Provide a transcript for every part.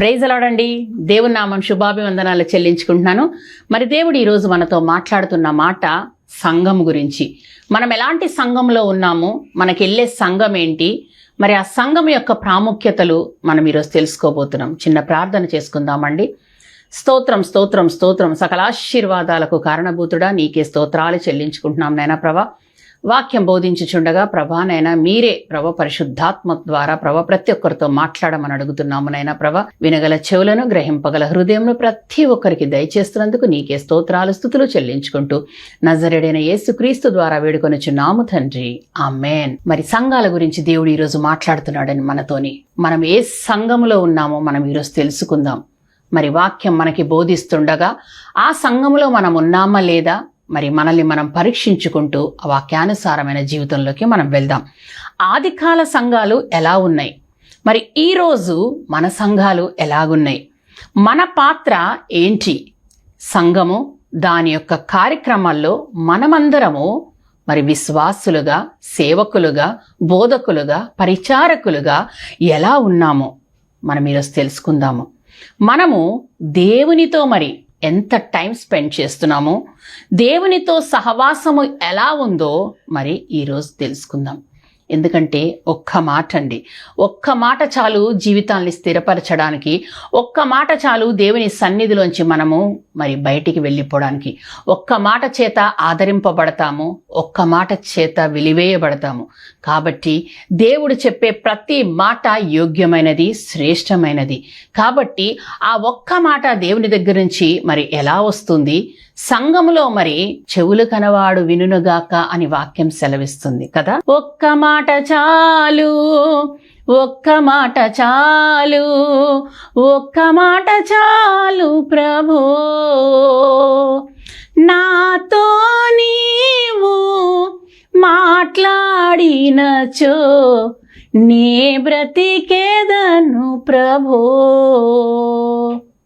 ప్రైజలాడండి దేవుని నామం శుభాభివందనాలు చెల్లించుకుంటున్నాను. మరి దేవుడు ఈరోజు మనతో మాట్లాడుతున్న మాట సంఘం గురించి. మనం ఎలాంటి సంఘంలో ఉన్నాము? మనకి వెళ్ళే సంఘం ఏంటి? మరి ఆ సంఘం యొక్క ప్రాముఖ్యతలు మనం ఈరోజు తెలుసుకోబోతున్నాం. చిన్న ప్రార్థన చేసుకుందామండి. స్తోత్రం స్తోత్రం స్తోత్రం. సకలాశీర్వాదాలకు కారణభూతుడా నీకే స్తోత్రాలు చెల్లించుకుంటున్నాం నైనా ప్రభా. వాక్యం బోధించుచుండగా ప్రభా నైనా మీరే ప్రభ పరిశుద్ధాత్మ ద్వారా ప్రభ ప్రతి ఒక్కరితో మాట్లాడమని అడుగుతున్నాము నైనా ప్రభ. వినగల చెవులను గ్రహింపగల హృదయంలో ప్రతి ఒక్కరికి దయచేస్తున్నందుకు నీకే స్తోత్రాలు స్థుతులు చెల్లించుకుంటూ నజరెడైన యేసుక్రీస్తు ద్వారా వేడుకొనిచున్నాము తండ్రి. ఆ మేన్ మరి సంఘాల గురించి దేవుడు ఈరోజు మాట్లాడుతున్నాడని మనతోని మనం ఏ సంఘములో ఉన్నామో మనం ఈరోజు తెలుసుకుందాం. మరి వాక్యం మనకి బోధిస్తుండగా ఆ సంఘములో మనం ఉన్నామా లేదా? మరి మనల్ని మనం పరీక్షించుకుంటూ వాక్యానుసారమైన జీవితంలోకి మనం వెళ్దాం. ఆదికాల సంఘాలు ఎలా ఉన్నాయి? మరి ఈరోజు మన సంఘాలు ఎలాగున్నాయి? మన పాత్ర ఏంటి? సంఘము దాని యొక్క కార్యక్రమాల్లో మనమందరము మరి విశ్వాసులుగా సేవకులుగా బోధకులుగా పరిచారకులుగా ఎలా ఉన్నామో మనం ఈరోజు తెలుసుకుందాము. మనము దేవునితో మరి ఎంత టైం స్పెండ్ చేస్తున్నామో దేవునితో సహవాసము ఎలా ఉందో మరి ఈరోజు తెలుసుకుందాం. ఎందుకంటే ఒక్క మాట అండి ఒక్క మాట చాలు జీవితాన్ని స్థిరపరచడానికి ఒక్క మాట చాలు దేవుని సన్నిధిలోంచి మనము మరి బయటికి వెళ్ళిపోవడానికి ఒక్క మాట చేత ఆదరింపబడతాము ఒక్క మాట చేత విలివేయబడతాము. కాబట్టి దేవుడు చెప్పే ప్రతి మాట యోగ్యమైనది శ్రేష్టమైనది. కాబట్టి ఆ ఒక్క మాట దేవుని దగ్గర నుంచి మరి ఎలా వస్తుంది? సంఘములో మరి చెవులు కనవాడు వినునుగాక అని వాక్యం సెలవిస్తుంది కదా? ఒక్క మాట చాలు ఒక్క మాట చాలు ఒక్క మాట చాలు ప్రభో. నాతో నీవు మాట్లాడినచో నీ బ్రతికేదను ప్రభో.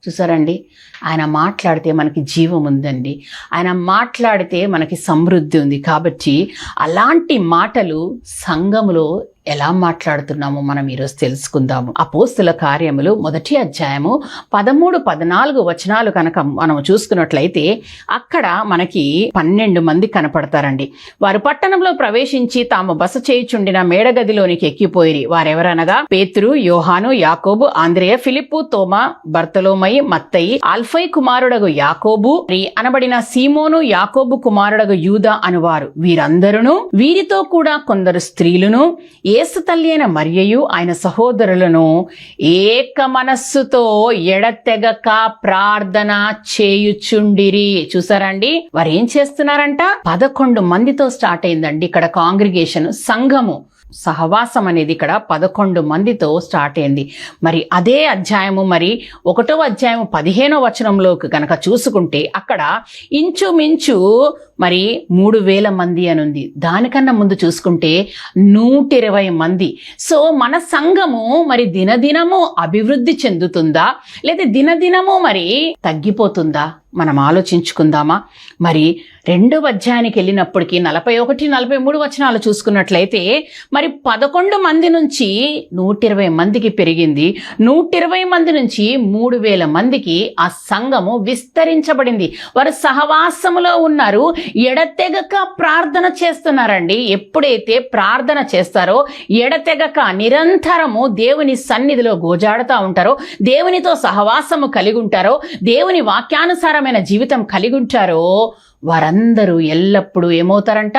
చూసారండి? ఆయన మాట్లాడితే మనకి జీవం ఉందండి. ఆయన మాట్లాడితే మనకి సమృద్ధి ఉంది. కాబట్టి అలాంటి మాటలు సంఘములో ఎలా మాట్లాడుతున్నామో మనం ఈరోజు తెలుసుకుందాము. అపోస్తుల కార్యములు మొదటి అధ్యాయము పదమూడు పద్నాలుగు వచనాలు కనుక మనం చూసుకున్నట్లయితే అక్కడ మనకి పన్నెండు మంది కనపడతారండి. వారు పట్టణంలో ప్రవేశించి తాము బస చేయుచుండిన మేడగదిలోనికి ఎక్కిపోయిరి. వారెవరనగా? పేతురు యోహాను యాకోబు ఆంద్రేయ ఫిలిప్పు తోమా బర్తలోమయి మత్తయి ఆల్ఫ కుమారుడగు యాకోబు మరి అనబడిన సీమోను యాకోబు కుమారుడగు యూదా అనువారు. వీరందరును వీరితో కూడా కొందరు స్త్రీలును ఏసు తల్లి అయిన మరియయు ఆయన సహోదరులను ఏక మనస్సుతో ఎడతెగక ప్రార్థన చేయుచుండిరి. చూసారండి? వారు ఏం చేస్తున్నారంట? పదకొండు మందితో స్టార్ట్ అయిందండి ఇక్కడ కాంగ్రిగేషన్ సంఘము. సహవాసం అనేది ఇక్కడ పదకొండు మందితో స్టార్ట్ అయింది. మరి అదే అధ్యాయము మరి ఒకటో అధ్యాయము పదిహేనో వచనంలోకి కనుక చూసుకుంటే అక్కడ ఇంచుమించు మరి మూడు వేల మంది అని ఉంది. దానికన్నా ముందు చూసుకుంటే నూట ఇరవై మంది. సో మన సంఘము మరి దినదినము అభివృద్ధి చెందుతుందా? లేదా దినదినము మరి తగ్గిపోతుందా? మనం ఆలోచించుకుందామా? మరి రెండవ అధ్యాయానికి వెళ్ళినప్పటికీ నలభై ఒకటి నలభై మూడు వచనాలు చూసుకున్నట్లయితే మరి పదకొండు మంది నుంచి నూట ఇరవై మందికి పెరిగింది. నూట ఇరవై మంది నుంచి మూడు వేల మందికి ఆ సంఘము విస్తరించబడింది. వారు సహవాసములో ఉన్నారు. ఎడతెగక ప్రార్థన చేస్తున్నారండి. ఎప్పుడైతే ప్రార్థన చేస్తారో ఎడతెగక నిరంతరము దేవుని సన్నిధిలో గోజాడుతూ ఉంటారో దేవునితో సహవాసము కలిగి ఉంటారో దేవుని వాక్యానుసారం వాక్యానుసారమైన జీవితం కలిగి ఉంటారో వారందరూ ఎల్లప్పుడూ ఏమవుతారంట?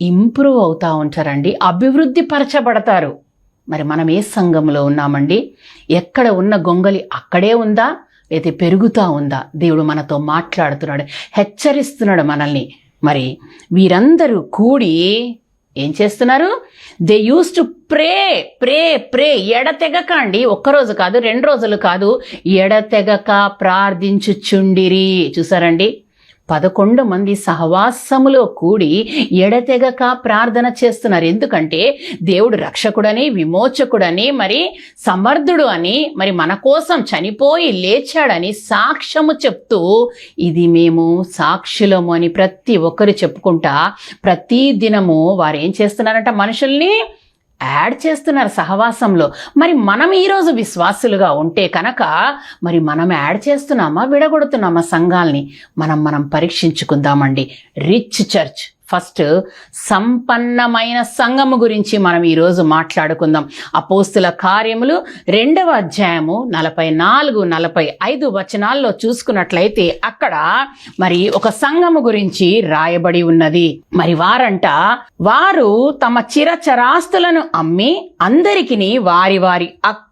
ఇంప్రూవ్ అవుతూ ఉంటారండి. అభివృద్ధి పరచబడతారు. మరి మనం ఏ సంఘంలో ఉన్నామండి? ఎక్కడ ఉన్న గొంగలి అక్కడే ఉందా? అయితే పెరుగుతూ ఉందా? దేవుడు మనతో మాట్లాడుతున్నాడు హెచ్చరిస్తున్నాడు మనల్ని. మరి వీరందరూ కూడి ఏం చేస్తున్నారు? They use to pray pray pray ఎడతెగక అండి ఒక్కరోజు కాదు రెండు రోజులు కాదు. ఎడతెగక ప్రార్థించుచుండిరి. చూసారండి? పదకొండు మంది సహవాసములో కూడి ఎడతెగక ప్రార్థన చేస్తున్నారు. ఎందుకంటే దేవుడు రక్షకుడని విమోచకుడని మరి సమర్థుడు అని మరి మన కోసం చనిపోయి లేచాడని సాక్ష్యము చెప్తూ ఇది మేము సాక్షులము అని ప్రతి ఒక్కరు చెప్పుకుంటా ప్రతి దినము వారు ఏం చేస్తున్నారంట మనుషుల్ని యాడ్ చేస్తున్నారు సహవాసంలో. మరి మనం ఈరోజు విశ్వాసులుగా ఉంటే కనుక మరి మనం యాడ్ చేస్తున్నామా విడగొడుతున్నామా సంఘాల్ని? మనం మనం పరీక్షించుకుందామండి. Rich church. ఫస్ట్ సంపన్నమైన సంఘము గురించి మనం ఈరోజు మాట్లాడుకుందాం. అపోస్తుల కార్యములు రెండవ అధ్యాయము నలభై నాలుగు నలభై ఐదు వచనాల్లో చూసుకున్నట్లయితే అక్కడ మరి ఒక సంఘము గురించి రాయబడి ఉన్నది. మరి వారంట వారు తమ చిరచరాస్తులను అమ్మి అందరికిని వారి వారి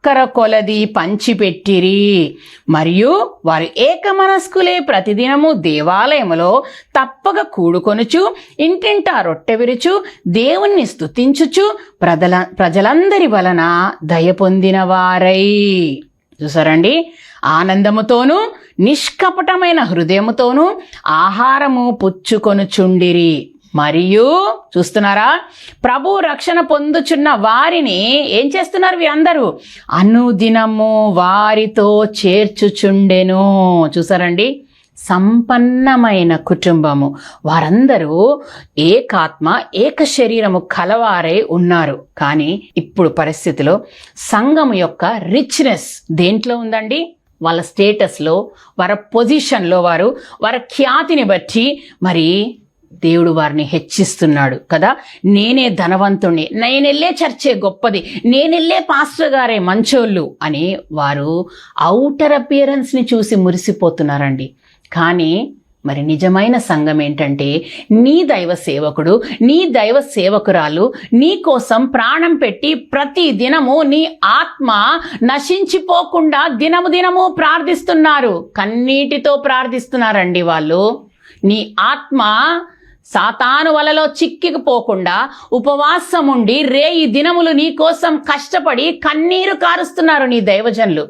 అక్కర కొలది పంచిపెట్టిరి. మరియు వారు ఏకమనస్కులే ప్రతిదినము దేవాలయములో తప్పక కూడుకొనుచు ఇంటింటా రొట్టె విరుచు దేవుణ్ణి స్తుతించుచు ప్రజల ప్రజలందరి వలన దయ పొందిన వారై చూసారండి? ఆనందముతోనూ నిష్కపటమైన హృదయముతోనూ ఆహారము పుచ్చుకొనుచుండిరి. మరియు చూస్తున్నారా? ప్రభు రక్షణ పొందుచున్న వారిని ఏం చేస్తున్నారు వీరందరూ అనుదినము వారితో చేర్చుచుండెను. చూసారండి? సంపన్నమైన కుటుంబము. వారందరూ ఏకాత్మ ఏక శరీరము కలవారై ఉన్నారు. కానీ ఇప్పుడు పరిస్థితిలో సంఘం యొక్క రిచ్నెస్ దేంట్లో ఉందండి? వాళ్ళ స్టేటస్లో వారి పొజిషన్లో వారు వారి ఖ్యాతిని బట్టి మరి దేవుడు వారిని హెచ్చిస్తున్నాడు కదా? నేనే ధనవంతుణ్ణి నేనెళ్ళే చర్చే గొప్పది నేనెళ్ళే పాస్టర్ గారే మంచోళ్ళు అని వారు అవుటర్ అపియరెన్స్ని చూసి మురిసిపోతున్నారండి. కానీ మరి నిజమైన సంఘం ఏంటంటే నీ దైవ సేవకుడు నీ దైవ సేవకురాలు నీ కోసం ప్రాణం పెట్టి ప్రతి దినము నీ ఆత్మ నశించిపోకుండా దినము దినము ప్రార్థిస్తున్నారు. కన్నీటితో ప్రార్థిస్తున్నారండి వాళ్ళు. నీ ఆత్మ సాతాను వలలో చిక్కిపోకుండా ఉపవాసం ఉండి రేయి దినములు నీ కోసం కష్టపడి కన్నీరు కారుస్తున్నారు నీ దైవజనులు.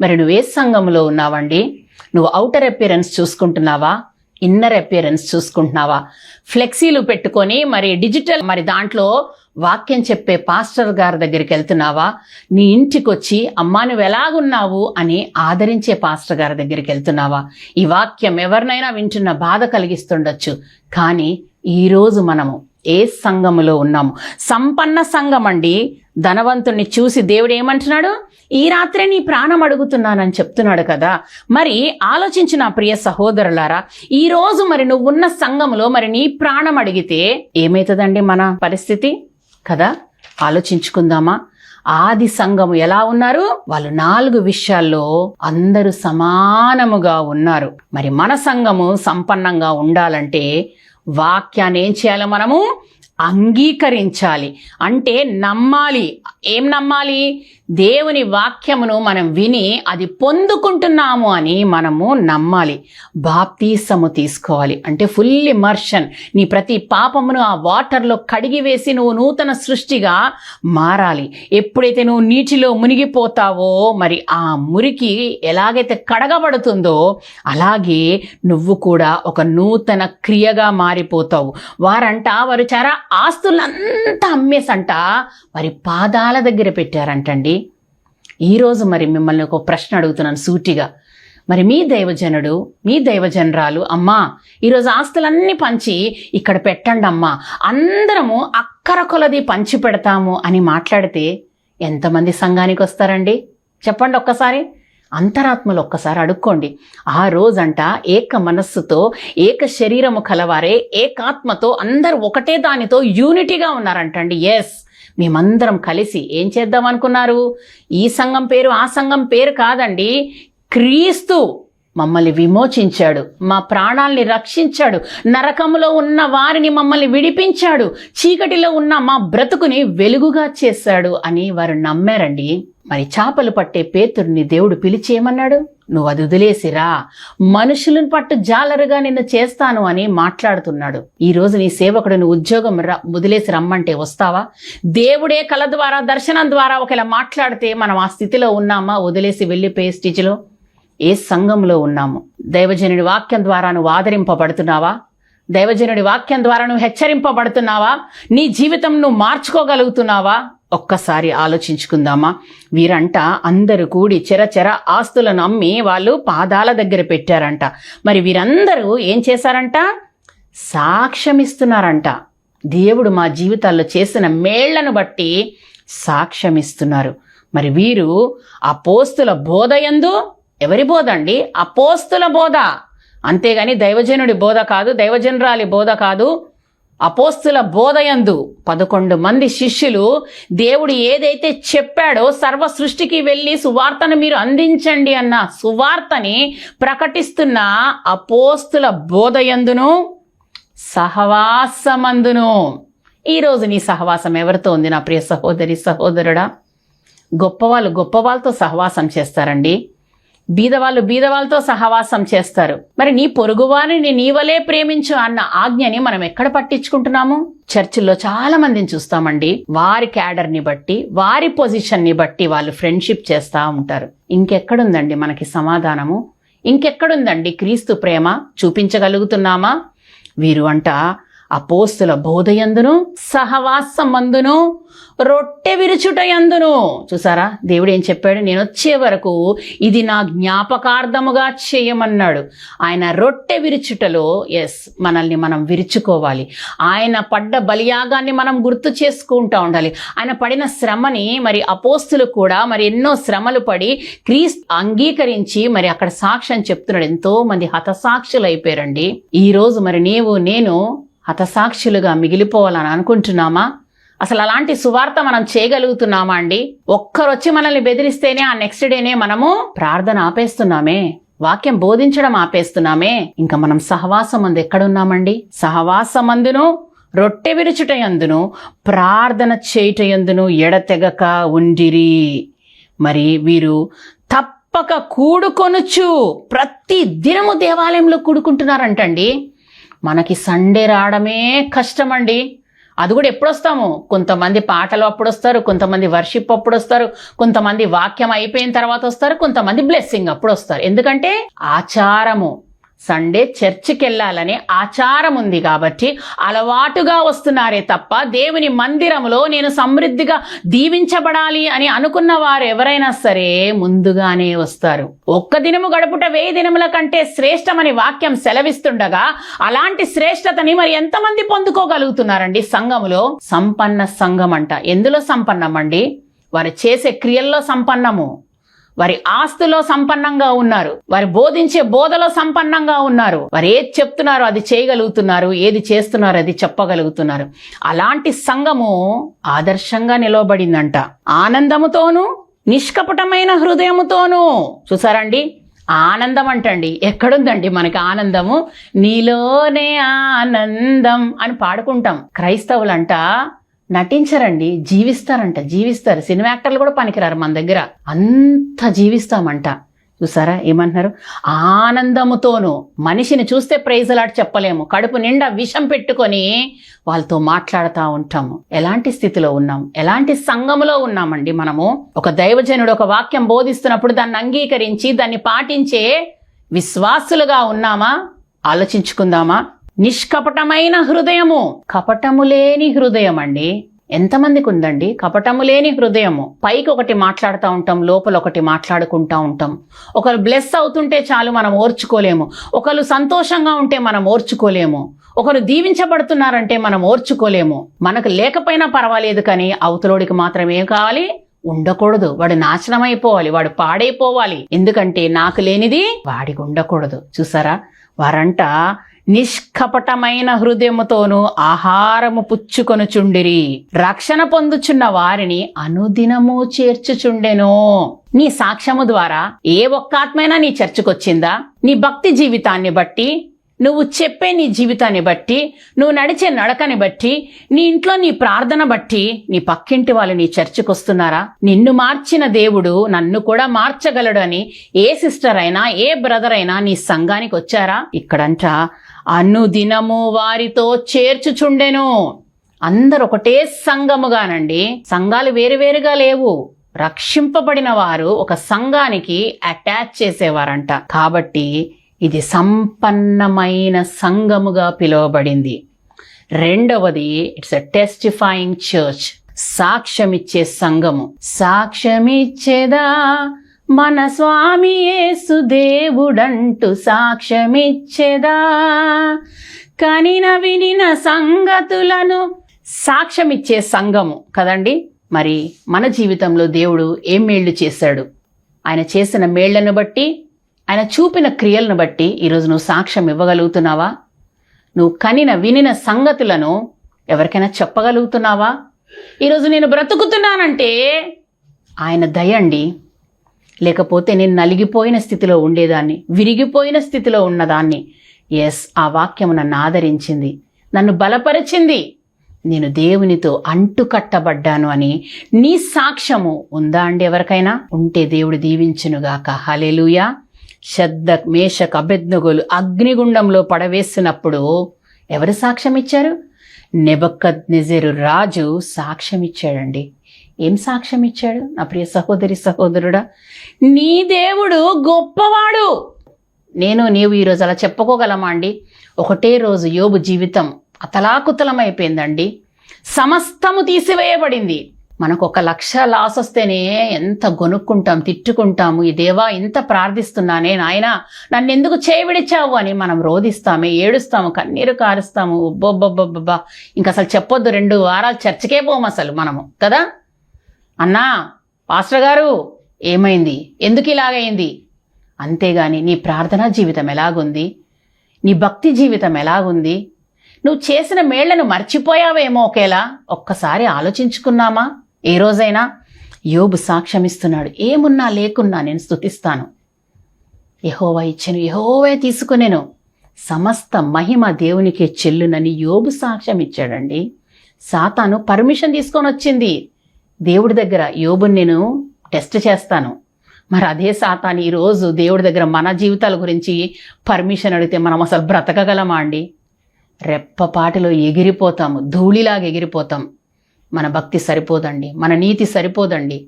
మరి నువ్వే సంఘంలో ఉన్నావండి? నువ్వు అవుటర్ అపియరెన్స్ చూసుకుంటున్నావా? ఇన్నర్ అపియరెన్స్ చూసుకుంటున్నావా? ఫ్లెక్సీలు పెట్టుకొని మరి డిజిటల్ మరి దాంట్లో వాక్యం చెప్పే పాస్టర్ గారి దగ్గరికి వెళ్తున్నావా? నీ ఇంటికి వచ్చి అమ్మా నువ్వు ఎలాగున్నావు? అని ఆదరించే పాస్టర్ గారి దగ్గరికి వెళ్తున్నావా? ఈ వాక్యం ఎవరినైనా వింటున్న బాధ కలిగిస్తుండొచ్చు. కానీ ఈరోజు మనము ఏ సంఘములో ఉన్నాము? సంపన్న సంఘం అండి ధనవంతుణ్ణి చూసి దేవుడు ఏమంటున్నాడు? ఈ రాత్రే నీ ప్రాణం అడుగుతున్నానని చెప్తున్నాడు కదా. మరి ఆలోచించిన నా ప్రియ సహోదరులారా ఈ రోజు మరి నువ్వున్న సంఘములో మరి నీ ప్రాణం అడిగితే ఏమవుతుందండి మన పరిస్థితి? కదా? ఆలోచించుకుందామా? ఆది సంఘము ఎలా ఉన్నారు? వాళ్ళు నాలుగు విషయాల్లో అందరూ సమానముగా ఉన్నారు. మరి మన సంఘము సంపన్నంగా ఉండాలంటే వాక్యాన్ని ఏం చేయాలి మనము? అంగీకరించాలి. అంటే నమ్మాలి. ఏం నమ్మాలి? దేవుని వాక్యమును మనం విని అది పొందుకుంటున్నాము అని మనము నమ్మాలి. బాప్తీసము తీసుకోవాలి. అంటే ఫుల్ ఇమర్షన్ నీ ప్రతి పాపమును ఆ వాటర్లో కడిగి వేసి నువ్వు నూతన సృష్టిగా మారాలి. ఎప్పుడైతే నువ్వు నీటిలో మునిగిపోతావో మరి ఆ మురికి ఎలాగైతే కడగబడుతుందో అలాగే నువ్వు కూడా ఒక నూతన క్రియగా మారిపోతావు. వారంట వారు చాలా ఆస్తులంతా అమ్మేసంట వారి పాదాల దగ్గర పెట్టారంటండి. ఈరోజు మరి మిమ్మల్ని ఒక ప్రశ్న అడుగుతున్నాను సూటిగా. మరి మీ దైవజనుడు మీ దైవజనరాలు అమ్మా ఈరోజు ఆస్తులన్నీ పంచి ఇక్కడ పెట్టండి అమ్మా. అందరము అక్కర కొలది పంచి పెడతాము అని మాట్లాడితే ఎంతమంది సంఘానికి వస్తారండి? చెప్పండి ఒక్కసారి. అంతరాత్మలు ఒక్కసారి అడుక్కోండి. ఆ రోజంట ఏక మనస్సుతో ఏక శరీరము కలవారే ఏకాత్మతో అందరు ఒకటే దానితో యూనిటీగా ఉన్నారంటండి. ఎస్ మేమందరం కలిసి ఏం చేద్దాం అనుకున్నారు? ఈ సంఘం పేరు ఆ సంఘం పేరు కాదండి క్రీస్తు మమ్మల్ని విమోచించాడు మా ప్రాణాల్ని రక్షించాడు నరకంలో ఉన్న వారిని మమ్మల్ని విడిపించాడు చీకటిలో ఉన్న మా బ్రతుకుని వెలుగుగా చేశాడు అని వారు నమ్మారండి. మరి చేపలు పట్టే పేతుర్ని దేవుడు పిలిచి ఏమన్నాడు? నువ్వు అది వదిలేసిరా. మనుషులను పట్టు జాలరుగా నిన్ను చేస్తాను అని మాట్లాడుతున్నాడు. ఈ రోజు నీ సేవకుడు నువ్వు ఉద్యోగం ర వదిలేసి రమ్మంటే వస్తావా? దేవుడే కళ ద్వారా దర్శనం ద్వారా ఒకవేళ మాట్లాడితే మనం ఆ స్థితిలో ఉన్నామా? వదిలేసి వెళ్ళిపోయే స్టేజ్లో ఏ సంఘంలో ఉన్నాము? దైవజనుడి వాక్యం ద్వారా నువ్వు ఆదరింపబడుతున్నావా? దైవజనుడి వాక్యం ద్వారా నువ్వు హెచ్చరింపబడుతున్నావా? నీ జీవితం నువ్వు మార్చుకోగలుగుతున్నావా? ఒక్కసారి ఆలోచించుకుందామా? వీరంట అందరూ కూడి చెరచెర ఆస్తులను అమ్మి వాళ్ళు పాదాల దగ్గర పెట్టారంట. మరి వీరందరూ ఏం చేశారంట? సాక్ష్యమిస్తున్నారంట. దేవుడు మా జీవితాల్లో చేసిన మేళ్ళను బట్టి సాక్ష్యమిస్తున్నారు. మరి వీరు అపోస్తుల బోధ ఎందు? ఎవరి బోధ అండి? అపోస్తుల బోధ. అంతేగాని దైవజనుడి బోధ కాదు దైవజనురాలి బోధ కాదు. అపోస్తుల బోధయందు పదకొండు మంది శిష్యులు దేవుడు ఏదైతే చెప్పాడో సర్వ సృష్టికి వెళ్ళి సువార్తను మీరు అందించండి అన్న సువార్తని ప్రకటిస్తున్న అపోస్తుల బోధయందును సహవాసమందును. ఈరోజు నీ సహవాసం ఎవరితో ఉంది నా ప్రియ సహోదరి సహోదరుడా? గొప్పవాళ్ళు గొప్పవాళ్ళతో సహవాసం చేస్తారండి. బీదవాళ్ళు బీదవాళ్ళతో సహవాసం చేస్తారు. మరి నీ పొరుగువారిని నీవలే ప్రేమించు అన్న ఆజ్ఞని మనం ఎక్కడ పట్టించుకుంటున్నాము? చర్చిల్లో చాలా మందిని చూస్తామండి. వారి క్యాడర్ని బట్టి వారి పొజిషన్ని బట్టి వాళ్ళు ఫ్రెండ్షిప్ చేస్తూ ఉంటారు. ఇంకెక్కడుందండి మనకి సమాధానము? ఇంకెక్కడుందండి క్రీస్తు ప్రేమ? చూపించగలుగుతున్నామా? వీరు అంట అపోస్తుల బోధయందును సహవాసమందును రొట్టె విరుచుటయందును. చూసారా? దేవుడు ఏం చెప్పాడు? నేను వచ్చే వరకు ఇది నా జ్ఞాపకార్థముగా చేయమన్నాడు. ఆయన రొట్టె విరుచుటలో ఎస్ మనల్ని మనం విరుచుకోవాలి. ఆయన పడ్డ బలియాగాన్ని మనం గుర్తు చేసుకుంటూ ఉండాలి. ఆయన పడిన శ్రమని మరి అపోస్తులు కూడా మరి ఎన్నో శ్రమలు పడి క్రీస్ అంగీకరించి మరి అక్కడ సాక్ష్యం చెప్తున్నాడు. ఎంతో మంది హతసాక్షులు అయిపోయారండి ఈరోజు మరి నీవు నేను హతసాక్షులుగా మిగిలిపోవాలని అనుకుంటున్నామా? అసలు అలాంటి సువార్త మనం చేయగలుగుతున్నామా అండి? ఒక్కరొచ్చి మనల్ని బెదిరిస్తేనే ఆ నెక్స్ట్ డేనే మనము ప్రార్థన ఆపేస్తున్నామే వాక్యం బోధించడం ఆపేస్తున్నామే. ఇంకా మనం సహవాసం అందు ఎక్కడున్నామండి? సహవాసమందును రొట్టె విరుచుటయందును ప్రార్థన చేయుటయందును ఎడతెగక ఉండిరి. మరి వీరు తప్పక కూడుకొనుచు ప్రతి దినము దేవాలయంలో కూడుకుంటున్నారంటండి. మనకి సండే రావడమే కష్టమండి. అది కూడా ఎప్పుడు వస్తాము కొంతమంది పాటలు అప్పుడు వస్తారు కొంతమంది వర్షిప్ అప్పుడు వస్తారు కొంతమంది వాక్యం అయిపోయిన తర్వాత వస్తారు కొంతమంది బ్లెస్సింగ్ అప్పుడు వస్తారు ఎందుకంటే ఆచారము సండే చర్చికి వెళ్ళాలనే ఆచారం ఉంది కాబట్టి అలవాటుగా వస్తున్నారే తప్ప దేవుని మందిరంలో నేను సమృద్ధిగా దీవించబడాలి అని అనుకున్న వారు ఎవరైనా సరే ముందుగానే వస్తారు. ఒక్క దినము గడుపుట వెయ్యి దినముల కంటే శ్రేష్టమని వాక్యం సెలవిస్తుండగా అలాంటి శ్రేష్టతని మరి ఎంతమంది పొందుకోగలుగుతున్నారండి? సంఘములో సంపన్న సంఘం అంట ఎందులో సంపన్నం అండి వారు చేసే క్రియల్లో సంపన్నము. వారి ఆస్తిలో సంపన్నంగా ఉన్నారు. వారి బోధించే బోధలో సంపన్నంగా ఉన్నారు. వారు ఏది చెప్తున్నారో అది చేయగలుగుతున్నారు. ఏది చేస్తున్నారో అది చెప్పగలుగుతున్నారు. అలాంటి సంఘము ఆదర్శంగా నిలవబడిందంట. ఆనందముతోనూ నిష్కపటమైన హృదయముతోనూ. చూసారండి? ఆనందం అంటండి. ఎక్కడుందండి మనకి ఆనందము? నీలోనే ఆనందం అని పాడుకుంటాం. క్రైస్తవులంట నటించరండి జీవిస్తారంట జీవిస్తారు. సినిమా యాక్టర్లు కూడా పనికిరారు మన దగ్గర. అంత జీవిస్తామంట. చూసారా? ఏమంటున్నారు? ఆనందముతోనూ మనిషిని చూస్తే ప్రైజలాట్ చెప్పలేము. కడుపు నిండా విషం పెట్టుకొని వాళ్ళతో మాట్లాడుతూ ఉంటాము. ఎలాంటి స్థితిలో ఉన్నాం? ఎలాంటి సంఘములో ఉన్నామండి మనము? ఒక దైవజనుడు ఒక వాక్యం బోధిస్తున్నప్పుడు దాన్ని అంగీకరించి దాన్ని పాటించే విశ్వాసులుగా ఉన్నామా? ఆలోచించుకుందామా? నిష్కపటమైన హృదయము. కపటము లేని హృదయం అండి ఎంతమందికి ఉందండి కపటము లేని హృదయము. పైకి ఒకటి మాట్లాడుతూ ఉంటాం లోపల ఒకటి మాట్లాడుకుంటా ఉంటాం. ఒకరు బ్లెస్ అవుతుంటే చాలు మనం ఓర్చుకోలేము. ఒకరు సంతోషంగా ఉంటే మనం ఓర్చుకోలేము. ఒకరు దీవించబడుతున్నారంటే మనం ఓర్చుకోలేము. మనకు లేకపోయినా పర్వాలేదు కానీ అవతలోడికి మాత్రం ఏం కావాలి. ఉండకూడదు. వాడు నాశనం అయిపోవాలి వాడు పాడైపోవాలి. ఎందుకంటే నాకు లేనిది వాడికి ఉండకూడదు. చూసారా? వారంట నిష్కపటమైన హృదయముతోనూ ఆహారము పుచ్చుకొనుచుండిరి. రక్షణ పొందుచున్న వారిని అనుదినము చేర్చుచుండెను. నీ సాక్ష్యము ద్వారా ఏ ఒక్క ఆత్మైనా నీ చర్చకొచ్చిందా? నీ భక్తి జీవితాన్ని బట్టి నువ్వు చెప్పే నీ జీవితాన్ని బట్టి నువ్వు నడిచే నడకని బట్టి నీ ఇంట్లో నీ ప్రార్థన బట్టి నీ పక్కింటి వాళ్ళు నీ చర్చికి వస్తున్నారా నిన్ను మార్చిన దేవుడు నన్ను కూడా మార్చగలడు అని ఏ సిస్టర్ అయినా ఏ బ్రదర్ అయినా నీ సంఘానికి వచ్చారా? ఇక్కడంట అనుదినము వారితో చేర్చుచుండెను. అందరు ఒకటే సంఘముగానండి. సంఘాలు వేరువేరుగా లేవు. రక్షింపబడిన వారు ఒక సంఘానికి అటాచ్ చేసేవారంట. కాబట్టి ఇది సంపన్నమైన సంఘముగా పిలువబడింది. రెండవది ఇట్స్ అ టెస్టిఫైయింగ్ చర్చ్ సాక్ష్యమిచ్చే సంఘము. సాక్ష్యమిచ్చేదా? మన స్వామి యేసు దేవుడంటూ సాక్ష్యమిచ్చేదా? కనిన వినిన సంగతులను సాక్ష్యమిచ్చే సంఘము కదండి. మరి మన జీవితంలో దేవుడు ఏం మేళ్ళు చేశాడు? ఆయన చేసిన మేళ్ళను బట్టి ఆయన చూపిన క్రియలను బట్టి ఈరోజు నువ్వు సాక్ష్యం ఇవ్వగలుగుతున్నావా? నువ్వు కనిన వినిన సంగతులను ఎవరికైనా చెప్పగలుగుతున్నావా? ఈరోజు నేను బ్రతుకుతున్నానంటే ఆయన దయండి. లేకపోతే నేను నలిగిపోయిన స్థితిలో ఉండేదాన్ని విరిగిపోయిన స్థితిలో ఉన్నదాన్ని. ఎస్ ఆ వాక్యం నన్ను ఆదరించింది నన్ను బలపరిచింది. నేను దేవునితో అంటుకట్టబడ్డాను అని నీ సాక్ష్యము ఉందా అండి ఎవరికైనా? ఉంటే దేవుడు దీవించునుగాక. హలేలుయా శబ్ద మేషక్ అభెజ్ఞగులు అగ్నిగుండంలో పడవేసినప్పుడు ఎవరు సాక్ష్యం ఇచ్చారు నెబక్కద్ నిజరు రాజు సాక్ష్యం ఇచ్చాడండి ఏం సాక్ష్యం ఇచ్చాడు నా ప్రియ సహోదరి సహోదరుడా నీ దేవుడు గొప్పవాడు! నేను నీవు ఈరోజు అలా చెప్పుకోగలమా అండి? ఒకటే రోజు యోబు జీవితం అతలాకుతలమైపోయిందండి. సమస్తము తీసివేయబడింది. మనకు ఒక లక్ష లాస్ వస్తేనే ఎంత గొనుక్కుంటాం తిట్టుకుంటాము ఈ దేవా ఇంత ప్రార్థిస్తున్నానే నాయన నన్ను ఎందుకు చేయవిడిచావు అని మనం రోధిస్తామే ఏడుస్తాము కన్నీరు కారుస్తాము. ఉబ్బొబ్బొబ్బొబ్బా ఇంక అసలు చెప్పొద్దు రెండు వారాలు చర్చకే పోము అసలు మనము కదా? అన్నా పాస్టర్ గారు ఏమైంది? ఎందుకు ఇలాగైంది? అంతేగాని నీ ప్రార్థనా జీవితం ఎలాగుంది? నీ భక్తి జీవితం ఎలాగుంది? నువ్వు చేసిన మేళ్ళను మర్చిపోయావేమో ఒకేలా? ఒక్కసారి ఆలోచించుకున్నామా? ఏ రోజైనా యోబు సాక్ష్యమిస్తున్నాడు. ఏమున్నా లేకున్నా నేను స్తుతిస్తాను. యహోవా ఇచ్చాను. యహోవే తీసుకునేను. సమస్త మహిమ దేవునికి చెల్లునని యోబు సాక్ష్యం ఇచ్చాడండి సాతాను పర్మిషన్ తీసుకొని వచ్చింది. దేవుడి దగ్గర యోబుని నేను టెస్ట్ చేస్తాను. మరి అదే సాతాను ఈరోజు దేవుడి దగ్గర మన జీవితాల గురించి పర్మిషన్ అడిగితే మనం అసలు బ్రతకగలమా అండి? రెప్పపాటిలో ఎగిరిపోతాము. ధూళిలాగా ఎగిరిపోతాం. మన భక్తి సరిపోదండి మన నీతి సరిపోదండి.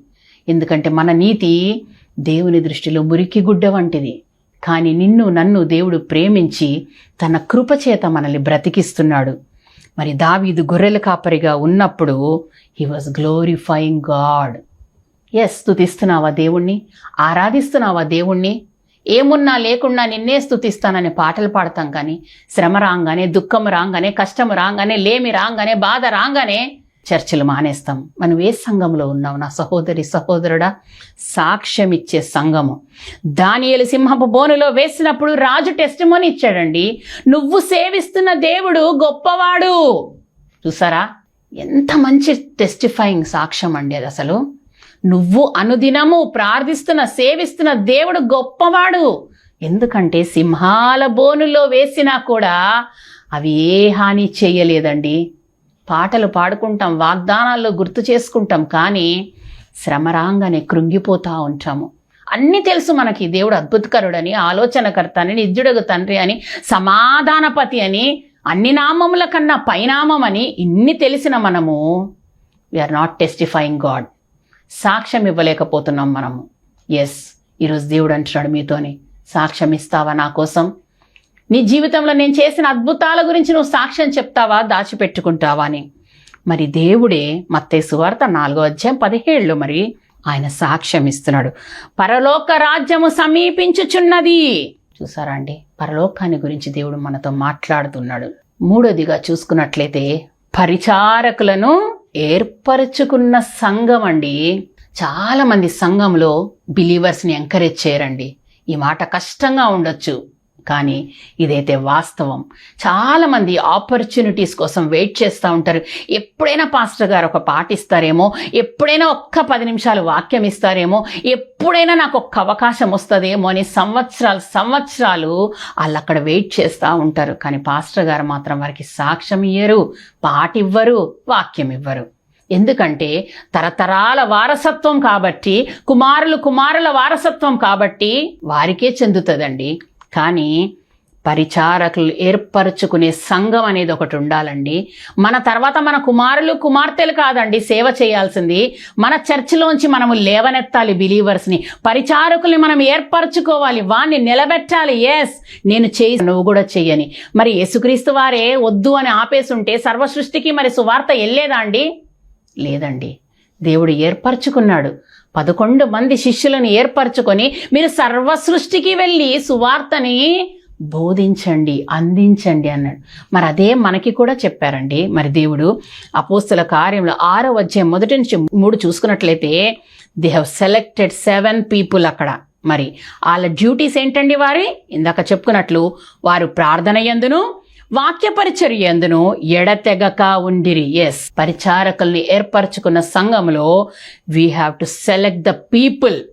ఎందుకంటే మన నీతి దేవుని దృష్టిలో మురికి గుడ్డ వంటిది. కానీ నిన్ను నన్ను దేవుడు ప్రేమించి తన కృపచేత మనల్ని బ్రతికిస్తున్నాడు. మరి దావీదు గొర్రెల కాపరిగా ఉన్నప్పుడు హీ వాజ్ గ్లోరిఫైయింగ్ గాడ్ ఎస్ స్తుతిస్తున్నావా దేవుణ్ణి? ఆరాధిస్తున్నావా దేవుణ్ణి? ఏమున్నా లేకున్నా నిన్నే స్తుతిస్తానని పాటలు పాడతాం కానీ శ్రమ రాగానే దుఃఖం రాగానే కష్టం రాగానే లేమి రాగానే బాధ రాగానే చర్చలు మానేస్తాం. మనం ఏ సంఘంలో ఉన్నాం? నా సహోదరి సహోదరుడా సాక్ష్యం ఇచ్చే సంఘము. దానియలు సింహపు బోనులో వేసినప్పుడు రాజు టెస్టిమోని ఇచ్చాడండి. నువ్వు సేవిస్తున్న దేవుడు గొప్పవాడు. చూసారా? ఎంత మంచి టెస్టిఫైయింగ్ సాక్ష్యం అండి అది అసలు. నువ్వు అనుదినము ప్రార్థిస్తున్న సేవిస్తున్న దేవుడు గొప్పవాడు. ఎందుకంటే సింహాల బోనులో వేసినా కూడా అవి ఏ హాని చేయలేదండి. పాటలు పాడుకుంటాం వాగ్దానాల్లో గుర్తు చేసుకుంటాం కానీ శ్రమరాంగానే కృంగిపోతూ ఉంటాము. అన్నీ తెలుసు మనకి దేవుడు అద్భుతకరుడని ఆలోచనకర్త అని నిజుడగు తండ్రి అని సమాధానపతి అని అన్ని నామముల కన్నా పైనామం అని ఇన్ని తెలిసిన మనము వీఆర్ నాట్ టెస్టిఫైయింగ్ గాడ్ సాక్ష్యం ఇవ్వలేకపోతున్నాం మనము. ఎస్ ఈరోజు దేవుడు అంటున్నాడు మీతోని సాక్ష్యం ఇస్తావా నా కోసం? నీ జీవితంలో నేను చేసిన అద్భుతాల గురించి నువ్వు సాక్ష్యం చెప్తావా దాచిపెట్టుకుంటావా అని. మరి దేవుడే మత్తే సువార్త నాలుగో అధ్యాయం పదిహేళ్ళు మరి ఆయన సాక్ష్యం ఇస్తున్నాడు. పరలోక రాజ్యము సమీపించుచున్నది. చూసారా అండి? పరలోకాన్ని గురించి దేవుడు మనతో మాట్లాడుతున్నాడు. మూడోదిగా చూసుకున్నట్లయితే పరిచారకులను ఏర్పరచుకున్న సంఘం అండి. చాలామంది సంఘంలో బిలీవర్స్ని ఎంకరేజ్ చేయరండి. ఈ మాట కష్టంగా ఉండొచ్చు. కానీ ఇదైతే వాస్తవం. చాలామంది ఆపర్చునిటీస్ కోసం వెయిట్ చేస్తూ ఉంటారు. ఎప్పుడైనా పాస్టర్ గారు ఒక పాట ఇస్తారేమో ఎప్పుడైనా ఒక్క పది నిమిషాలు వాక్యం ఇస్తారేమో ఎప్పుడైనా నాకు ఒక్క అవకాశం వస్తుందేమో అని సంవత్సరాలు సంవత్సరాలు వాళ్ళు అక్కడ వెయిట్ చేస్తూ ఉంటారు. కానీ పాస్టర్ గారు మాత్రం వారికి సాక్ష్యం ఇయ్యరు పాట ఇవ్వరు వాక్యం ఇవ్వరు. ఎందుకంటే తరతరాల వారసత్వం కాబట్టి కుమారులు కుమారుల వారసత్వం కాబట్టి వారికే చెందుతుందండి. కానీ పరిచారకులు ఏర్పరచుకునే సంఘం అనేది ఒకటి ఉండాలండి. మన తర్వాత మన కుమారులు కుమార్తెలు కాదండి సేవ చేయాల్సింది. మన చర్చిలోంచి మనము లేవనెత్తాలి బిలీవర్స్ని. పరిచారకుల్ని మనం ఏర్పరచుకోవాలి. వాణ్ణి నిలబెట్టాలి. ఎస్ నేను చేయి నువ్వు కూడా చెయ్యని. మరి యేసుక్రీస్తు వారే వద్దు అని ఆపేసుంటే సర్వ సృష్టికి మరి సువార్త వెళ్ళేదా అండి? లేదండి. దేవుడు ఏర్పరచుకున్నాడు. పదకొండు మంది శిష్యులను ఏర్పరచుకొని మీరు సర్వ సృష్టికి వెళ్ళి సువార్తని బోధించండి అందించండి అన్నాడు. మరి అదే మనకి కూడా చెప్పారండి. మరి దేవుడు అపోస్తుల కార్యంలో ఆరో అధ్యాయం మొదటి నుంచి మూడు చూసుకున్నట్లయితే they have selected seven people అక్కడ. మరి వాళ్ళ డ్యూటీస్ ఏంటండి వారి? ఇందాక చెప్పుకున్నట్లు వారు ప్రార్థన ఎందును? వాక్య పరిచర్య ఎందును? ఎడతెగక ఉండిరి. ఎస్ పరిచారకుల్ని ఏర్పరచుకున్న సంఘంలో we have to select the people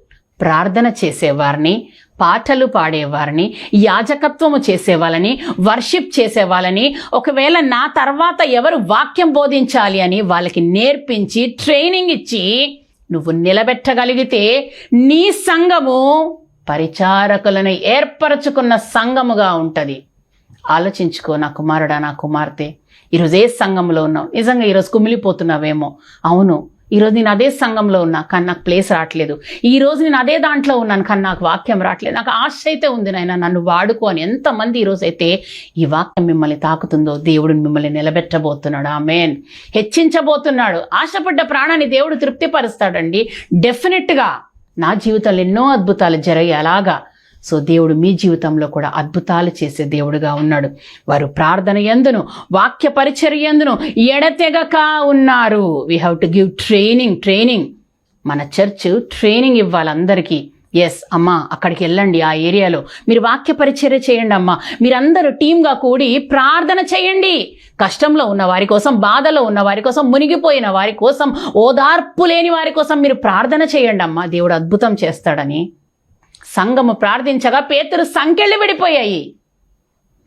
ప్రార్థన చేసేవారిని పాటలు పాడేవారిని యాజకత్వము చేసేవాళ్ళని వర్షిప్ చేసేవాళ్ళని ఒకవేళ నా తర్వాత ఎవరు వాక్యం బోధించాలి అని వాళ్ళకి నేర్పించి ట్రైనింగ్ ఇచ్చి నువ్వు నిలబెట్టగలిగితే నీ సంఘము పరిచారకులను ఏర్పరచుకున్న సంఘముగా ఉంటుంది. ఆలోచించుకో నా కుమారుడా నా కుమార్తె. ఈరోజు ఏ సంఘంలో ఉన్నావు? నిజంగా ఈరోజు కుమిలిపోతున్నావేమో? అవును ఈరోజు నేను అదే సంఘంలో ఉన్నా కానీ నాకు ప్లేస్ రావట్లేదు. ఈరోజు నేను అదే దాంట్లో ఉన్నాను కానీ నాకు వాక్యం రావట్లేదు. నాకు ఆశ అయితే ఉంది నాయన నన్ను వాడుకో అని ఎంతమంది ఈరోజు అయితే ఈ వాక్యం మిమ్మల్ని తాకుతుందో దేవుడు మిమ్మల్ని నిలబెట్టబోతున్నాడు. ఆమెన్. హెచ్చించబోతున్నాడు. ఆశపడ్డ ప్రాణాన్ని దేవుడు తృప్తిపరుస్తాడండి. డెఫినెట్గా నా జీవితంలో ఎన్నో అద్భుతాలు జరిగాయి. అలాగా సో దేవుడు మీ జీవితంలో కూడా అద్భుతాలు చేసే దేవుడుగా ఉన్నాడు. వారు ప్రార్థన ఎందును వాక్య పరిచర్య ఎందును ఎడతెగక ఉన్నారు. We have to give training training మన చర్చ్ ట్రైనింగ్ ఇవ్వాలి అందరికీ. ఎస్ అమ్మా అక్కడికి వెళ్ళండి ఆ ఏరియాలో. మీరు వాక్య పరిచర్య చేయండి అమ్మా. మీరందరూ టీంగా కూడి ప్రార్థన చేయండి. కష్టంలో ఉన్న వారి కోసం బాధలో ఉన్న వారి కోసం మునిగిపోయిన వారి కోసం ఓదార్పు లేని వారి కోసం మీరు ప్రార్థన చేయండి అమ్మా. దేవుడు అద్భుతం చేస్తాడని సంఘము ప్రార్థించగా పేతురు సంకెళ్ళు విడిపోయాయి.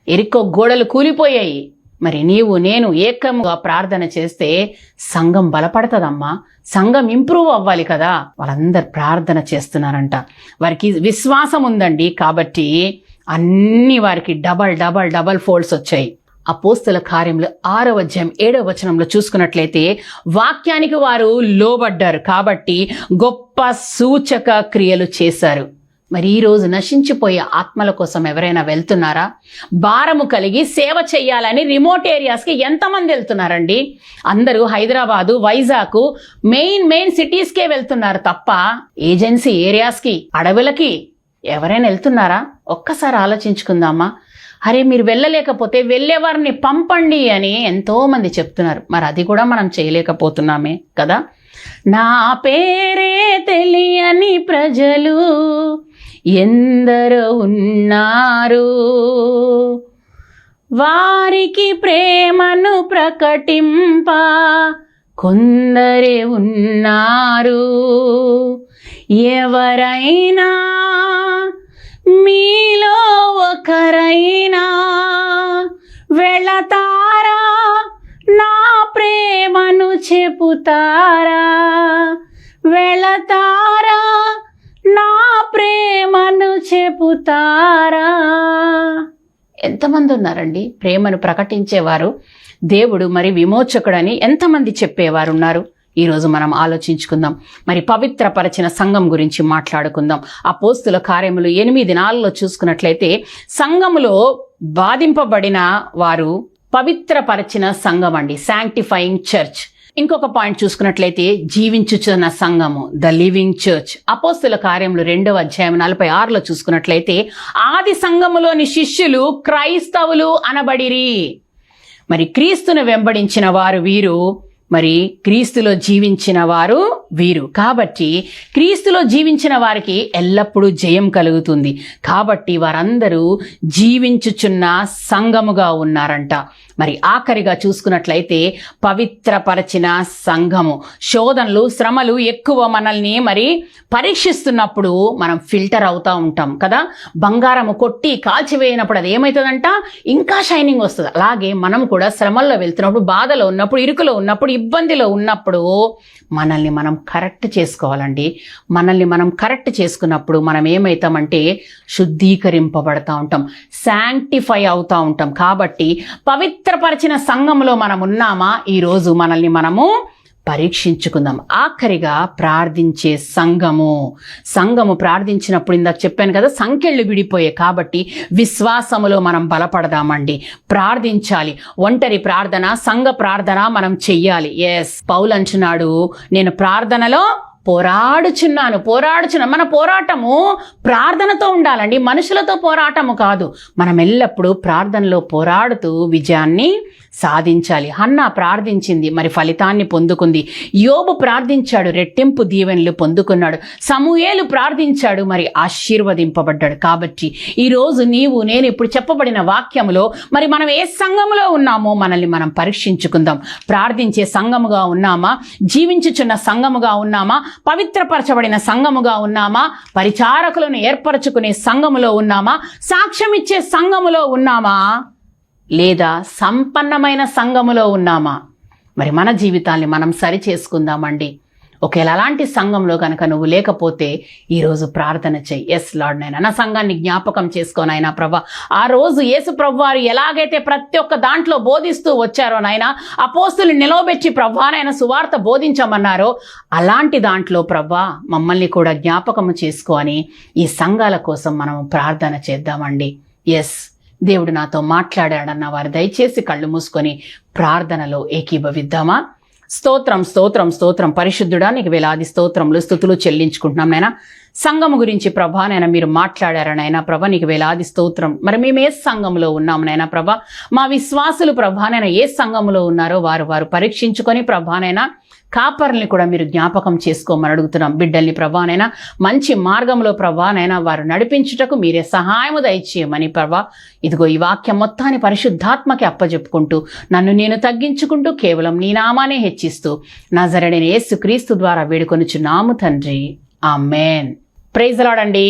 ఎరికో గోడలు కూలిపోయాయి. మరి నీవు నేను ఏకముగా ప్రార్థన చేస్తే సంఘం బలపడుతుందమ్మా. సంఘం ఇంప్రూవ్ అవ్వాలి కదా. వాళ్ళందరు ప్రార్థన చేస్తున్నారంట. వారికి విశ్వాసం ఉందండి కాబట్టి అన్ని వారికి డబల్ డబల్ డబల్ ఫోల్డ్స్ వచ్చాయి. అపోస్తుల కార్యంలో ఆరో అధ్యాయం ఏడవ వచనంలో చూసుకున్నట్లయితే వాక్యానికి వారు లోబడ్డారు కాబట్టి గొప్ప సూచక క్రియలు చేశారు. మరి ఈరోజు నశించిపోయే ఆత్మల కోసం ఎవరైనా వెళ్తున్నారా? భారము కలిగి సేవ చేయాలని రిమోట్ ఏరియాస్కి ఎంతమంది వెళ్తున్నారండి? అందరూ హైదరాబాదు వైజాగ్ మెయిన్ మెయిన్ సిటీస్కే వెళ్తున్నారు తప్ప ఏజెన్సీ ఏరియాస్కి అడవులకి ఎవరైనా వెళ్తున్నారా? ఒక్కసారి ఆలోచించుకుందామా? అరే మీరు వెళ్ళలేకపోతే వెళ్ళేవారిని పంపండి అని ఎంతోమంది చెప్తున్నారు. మరి అది కూడా మనం చేయలేకపోతున్నామే కదా? నా పేరే తెలియని ప్రజలు ఎందరో ఉన్నారు. వారికి ప్రేమను ప్రకటింప కొందరే ఉన్నారు. ఎవరైనా మీలో ఒకరైనా వెళతారా? నా ప్రేమను చెబుతారా వెళతారా? చెబుతారా? ఎంతమంది ఉన్నారండి? ప్రేమను ప్రకటించేవారు దేవుడు మరి విమోచకుడని ఎంతమంది చెప్పేవారు ఉన్నారు ఈరోజు మనం ఆలోచించుకుందాం. మరి పవిత్రపరచిన సంఘం గురించి మాట్లాడుకుందాం. ఆ పోస్తుల కార్యములు ఎనిమిది నాలుగులో చూసుకున్నట్లయితే సంఘములో బాధింపబడిన వారు పవిత్రపరచిన సంఘం అండి శాంక్టిఫైయింగ్ చర్చ్ ఇంకొక పాయింట్ చూసుకున్నట్లయితే జీవించుచున్న సంఘము ద లివింగ్ చర్చ్ అపోస్తుల కార్యములు రెండవ అధ్యాయం నలభై ఆరులో చూసుకున్నట్లయితే ఆది సంఘములోని శిష్యులు క్రైస్తవులు అనబడిరి. మరి క్రీస్తును వెంబడించిన వారు వీరు మరి క్రీస్తులో జీవించిన వారు వీరు. కాబట్టి క్రీస్తులో జీవించిన వారికి ఎల్లప్పుడూ జయం కలుగుతుంది. కాబట్టి వారందరూ జీవించుచున్న సంఘముగా ఉన్నారంట. మరి ఆఖరిగా చూసుకున్నట్లయితే పవిత్రపరచిన సంఘము. శోధనలు శ్రమలు ఎక్కువ మనల్ని మరి పరీక్షిస్తున్నప్పుడు మనం ఫిల్టర్ అవుతా ఉంటాం కదా. బంగారము కొట్టి కాల్చివేయనప్పుడు అది ఏమవుతుందంట ఇంకా షైనింగ్ వస్తుంది. అలాగే మనం కూడా శ్రమల్లో వెళ్తున్నప్పుడు బాధలో ఉన్నప్పుడు ఇరుకులో ఉన్నప్పుడు ఇబ్బందిలో ఉన్నప్పుడు మనల్ని మనం కరెక్ట్ చేసుకోవాలండి. మనల్ని మనం కరెక్ట్ చేసుకున్నప్పుడు మనం ఏమవుతామంటే శుద్ధీకరింపబడతా ఉంటాం. శాంక్టిఫై అవుతా ఉంటాం. కాబట్టి పవిత్రపరిచిన సంఘంలో మనం ఉన్నామా? ఈరోజు మనల్ని మనము పరీక్షించుకుందాం. ఆఖరిగా ప్రార్థించే సంఘము. సంఘము ప్రార్థించినప్పుడు ఇందాక చెప్పాను కదా సంఖ్యలు విడిపోయాయి కాబట్టి విశ్వాసములో మనం బలపడదామండి. ప్రార్థించాలి. ఒంటరి ప్రార్థన సంఘ ప్రార్థన మనం చెయ్యాలి. ఎస్ పౌలు నేను ప్రార్థనలో పోరాడుచున్నాను పోరాడుచున్నాను. మన పోరాటము ప్రార్థనతో ఉండాలండి. మనుషులతో పోరాటము కాదు. మనం ఎల్లప్పుడూ ప్రార్థనలో పోరాడుతూ విజయాన్ని సాధించాలి. అన్న ప్రార్థించింది మరి ఫలితాన్ని పొందుకుంది. యోబు ప్రార్థించాడు రెట్టింపు దీవెనలు పొందుకున్నాడు. సమూయేలు ప్రార్థించాడు మరి ఆశీర్వదింపబడ్డాడు. కాబట్టి ఈరోజు నీవు నేను ఇప్పుడు చెప్పబడిన వాక్యములో మరి మనం ఏ సంఘములో ఉన్నామో మనల్ని మనం పరీక్షించుకుందాం. ప్రార్థించే సంఘముగా ఉన్నామా? జీవించుచున్న సంఘముగా ఉన్నామా? పవిత్రపరచబడిన సంఘముగా ఉన్నామా? పరిచారకులను ఏర్పరచుకునే సంఘములో ఉన్నామా? సాక్ష్యం ఇచ్చే సంఘములో ఉన్నామా? లేదా సంపన్నమైన సంఘములో ఉన్నామా? మరి మన జీవితాన్ని మనం సరి చేసుకుందామండి. ఒకవేళ అలాంటి సంఘంలో కనుక నువ్వు లేకపోతే ఈరోజు ప్రార్థన చెయ్యి ఎస్ లార్డ్ నైనా నా సంఘాన్ని జ్ఞాపకం చేసుకోనైనా ప్రభా. ఆ రోజు యేసు ప్రభువారు ఎలాగైతే ప్రతి ఒక్క దాంట్లో బోధిస్తూ వచ్చారో నాయన అపోస్తులు నిలవబెట్టి ప్రభానైన సువార్త బోధించమన్నారో అలాంటి దాంట్లో ప్రభా మమ్మల్ని కూడా జ్ఞాపకము చేసుకొని ఈ సంఘాల కోసం మనం ప్రార్థన చేద్దామండి. ఎస్ దేవుడు నాతో మాట్లాడాడన్న వారు దయచేసి కళ్ళు మూసుకొని ప్రార్థనలో ఏకీభవిద్దామా? స్తోత్రం స్తోత్రం స్తోత్రం. పరిశుద్ధుడా నీకు వేలాది స్తోత్రములు స్థుతులు చెల్లించుకుంటున్నాం నైనా సంఘము గురించి ప్రభా నైనా మీరు మాట్లాడారనైనా ప్రభ నీకు వేలాది స్తోత్రం. మరి మేము ఏ సంఘంలో ఉన్నాము నైనా ప్రభ? మా విశ్వాసులు ప్రభానైనా ఏ సంఘంలో ఉన్నారో వారు వారు పరీక్షించుకొని ప్రభానైనా కాపర్ని కూడా మీరు జ్ఞాపకం చేసుకోమని అడుగుతున్నాం. బిడ్డల్ని ప్రభానైనా మంచి మార్గంలో ప్రభానైనా వారు నడిపించుటకు మీరే సహాయము దయచేయమని ప్రభా. ఇదిగో ఈ వాక్యం మొత్తాన్ని పరిశుద్ధాత్మకి అప్పజెప్పుకుంటూ నన్ను నేను తగ్గించుకుంటూ కేవలం నీ నామానే హెచ్చిస్తూ నా యేసు క్రీస్తు ద్వారా వేడుకొనుచున్నాము తండ్రి. ఆమెన్. ప్రైజ్ లాడండి.